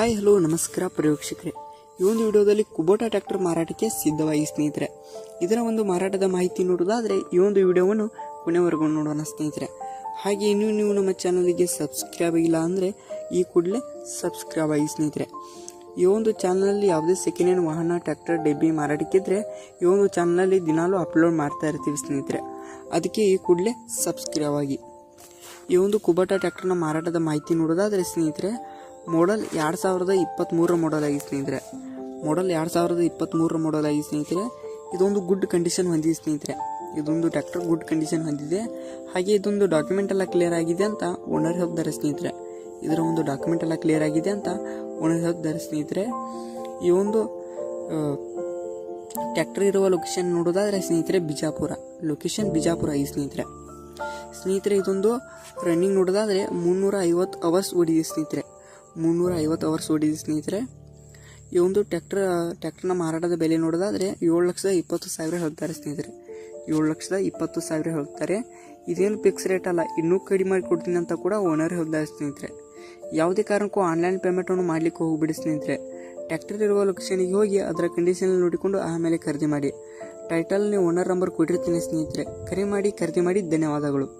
Hi, hello, ನಮಸ್ಕಾರ ಪ್ರೇಕ್ಷಕರೇ ಈ ಒಂದು ವಿಡಿಯೋದಲ್ಲಿ ಕುಬೋಟಾ ಟ್ರ್ಯಾಕ್ಟರ್ ಮಾರಾಟಕ್ಕೆ ಸಿದ್ಧವಾಗಿ ಸ್ನೇಹಿತರೆ. ಇದರ ಒಂದು ಮಾರಾಟದ ಮಾಹಿತಿ ನೋಡೋದಾದರೆ ಈ ಒಂದು ವಿಡಿಯೋವನ್ನು ಕೊನೆವರೆಗೂ ನೋಡೋಣ ಸ್ನೇಹಿತರೆ. ಹಾಗೆ ಇನ್ನೂ ನೀವು ನಮ್ಮ ಚಾನಲಿಗೆ ಸಬ್ಸ್ಕ್ರೈಬ್ ಆಗಿಲ್ಲ ಅಂದರೆ, ಈ ಕೂಡಲೇ ಸಬ್ಸ್ಕ್ರೈಬ್ ಆಗಿ ಸ್ನೇಹಿತರೆ. ಈ ಒಂದು ಚಾನಲಲ್ಲಿ ಯಾವುದೇ ಸೆಕೆಂಡ್ ಹ್ಯಾಂಡ್ ವಾಹನ, ಟ್ರ್ಯಾಕ್ಟರ್, ಡೆಬ್ಬಿ ಮಾರಾಟಕ್ಕಿದ್ರೆ ಈ ಒಂದು ಚಾನಲಲ್ಲಿ ದಿನಾಲೂ ಅಪ್ಲೋಡ್ ಮಾಡ್ತಾ ಇರ್ತೀವಿ ಸ್ನೇಹಿತರೆ. ಅದಕ್ಕೆ ಈ ಕೂಡಲೇ ಸಬ್ಸ್ಕ್ರೈಬ್ ಆಗಿ. ಈ ಒಂದು ಕುಬಾಟ ಟ್ರ್ಯಾಕ್ಟರ್ನ ಮಾರಾಟದ ಮಾಹಿತಿ ನೋಡೋದಾದರೆ ಸ್ನೇಹಿತರೆ ಮಾಡಲ್ ಎರಡು ಸಾವಿರದ ಇಪ್ಪತ್ತ್ಮೂರರ ಮಾಡಲ್ ಆಗಿ ಸ್ನೇಹಿತರೆ. ಮಾಡಲ್ ಎರಡು ಸಾವಿರದ ಇಪ್ಪತ್ತ್ಮೂರರ ಮಾಡಲ್ ಆಗಿ ಸ್ನೇಹಿತರೆ, ಇದೊಂದು ಗುಡ್ ಕಂಡೀಷನ್ ಹೊಂದಿದೆ ಸ್ನೇಹಿತರೆ. ಇದೊಂದು ಟ್ರ್ಯಾಕ್ಟರ್ ಗುಡ್ ಕಂಡೀಷನ್ ಹೊಂದಿದೆ. ಹಾಗೆ ಇದೊಂದು ಡಾಕ್ಯುಮೆಂಟ್ ಎಲ್ಲ ಕ್ಲಿಯರ್ ಆಗಿದೆ ಅಂತ ಓನರ್ ಹೇಳ್ತಾರೆ ಸ್ನೇಹಿತರೆ. ಇದರ ಒಂದು ಡಾಕ್ಯುಮೆಂಟ್ ಎಲ್ಲ ಕ್ಲಿಯರ್ ಆಗಿದೆ ಅಂತ ಓನರ್ ಹೇಳ್ತಾರೆ ಸ್ನೇಹಿತರೆ. ಈ ಒಂದು ಟ್ಯಾಕ್ಟರ್ ಇರುವ ಲೊಕೇಶನ್ ನೋಡೋದಾದ್ರೆ ಸ್ನೇಹಿತರೆ ಬಿಜಾಪುರ. ಲೊಕೇಶನ್ ಬಿಜಾಪುರ ಈ ಸ್ನೇಹಿತರೆ. ಸ್ನೇಹಿತರೆ, ಇದೊಂದು ರನ್ನಿಂಗ್ ನೋಡೋದಾದ್ರೆ ಮುನ್ನೂರ ಐವತ್ತು ಅವರ್ಸ್ ಓಡಿದೆ ಸ್ನೇಹಿತರೆ. ಮುನ್ನೂರ ಐವತ್ತು ಅವರ್ಸ್ ಓಡಿದೆ ಸ್ನೇಹಿತರೆ. ಈ ಒಂದು ಟ್ಯಾಕ್ಟರ್ ಟ್ಯಾಕ್ಟರ್ನ ಮಾರಾಟದ ಬೆಲೆ ನೋಡೋದಾದರೆ ಏಳು ಲಕ್ಷದ ಇಪ್ಪತ್ತು ಸಾವಿರ ಹೇಳ್ತಾರೆ ಸ್ನೇಹಿತರೆ. ಏಳು ಲಕ್ಷದ ಇಪ್ಪತ್ತು ಸಾವಿರ ಹೇಳ್ತಾರೆ. ಇದೇನು ಫಿಕ್ಸ್ ರೇಟ್ ಅಲ್ಲ, ಇನ್ನೂ ಕಡಿಮೆ ಮಾಡಿ ಕೊಡ್ತೀನಿ ಅಂತ ಕೂಡ ಓನರ್ ಹೇಳ್ತಾರೆ ಸ್ನೇಹಿತರೆ. ಯಾವುದೇ ಕಾರಣಕ್ಕೂ ಆನ್ಲೈನ್ ಪೇಮೆಂಟನ್ನು ಮಾಡಲಿಕ್ಕೆ ಹೋಗಿಬಿಡಿ ಸ್ನೇಹಿತರೆ. ಟ್ಯಾಕ್ಟರ್ ಇರುವ ಲೊಕೇಶನಿಗೆ ಹೋಗಿ ಅದರ ಕಂಡೀಷನ್ ನೋಡಿಕೊಂಡು ಆಮೇಲೆ ಖರೀದಿ ಮಾಡಿ. ಟೈಟಲ್ ನೀವು ಓನರ್ ನಂಬರ್ ಕೊಟ್ಟಿರ್ತೀನಿ ಸ್ನೇಹಿತರೆ. ಕರೆ ಮಾಡಿ, ಖರೀದಿ ಮಾಡಿ, ಧನ್ಯವಾದಗಳು.